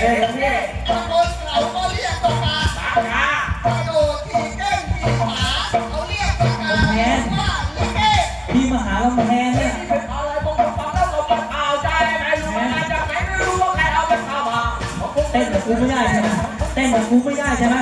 ตะคนเขาก็เรียกตัวกาสามกากระโดดทีเก้งทีขาเขาเรียกตัวกาว่าลิเกพี่มหาลำแพนเนี่ยอะไรพวกมึงฟังแล้วก็มาข่าใจไหมรู้ไหมจากไหนไม่รู้ว่าใครเอาไปข่าวมาเต้นกับกูไม่ได้ใช่ไหมเต้นกับกูไม่ได้ใช่ไหม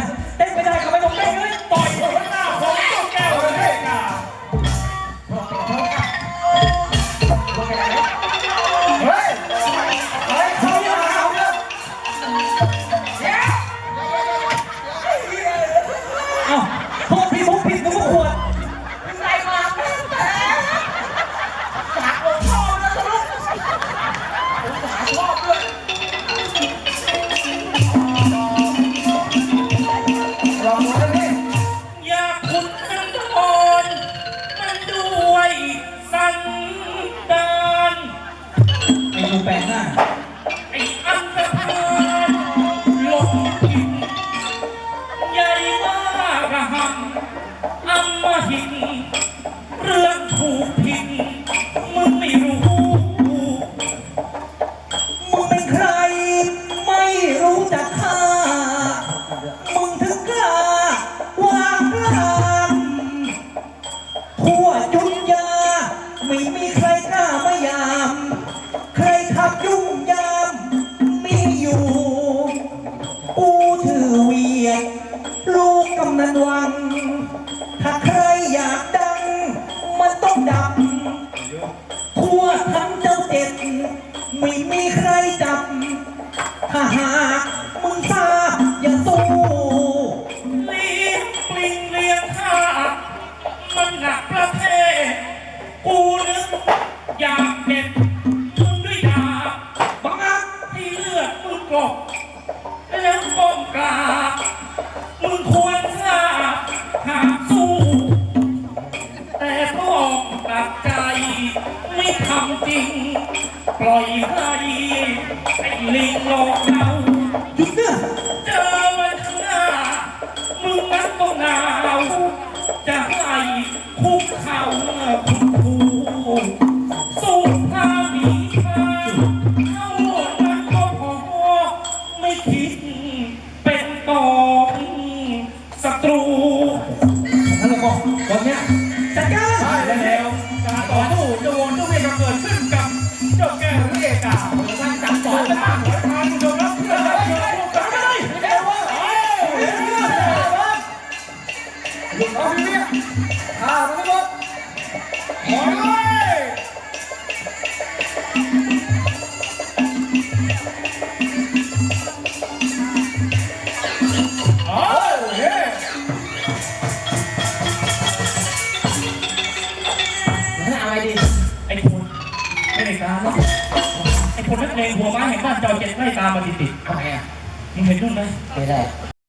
ากระหังอำมหิน เรื่องถูกผิดมึงไม่รู้ มึงเป็นใคร ไม่รู้จักข้ามึงถึงกล้าวางกลามทั่วจุนยาไม่มี ไม่มีใครจับ ถ้าหากมึงทราบอย่าสู้เลี้ยงปลิงเลี้ยงข้า มันหนักประเทศ กูนึกอยากเด็ดมึงด้วยดาบบังอาจให้เลือดมึงกลบแล้วก้มกราบมึงควรทราบหากสู้ แต่ต้องตัดใจไม่ทำจริง ปล่อยให้ไอ้ลิงหลอกเราหยุดเนื้อเจอมันข้างหน้ามึงนั้นต้องหนาว หมอเลยโอ้ยเฮ้อะไรดีไอ้คนไม่ได้ตามหรอกไอ้คนนักเลงหัวไม้แห่งบ้านจอยเจ็ดไล่ตามมาติดติดทำไมอะมึงเห็นนู่นไหมไม่ได้น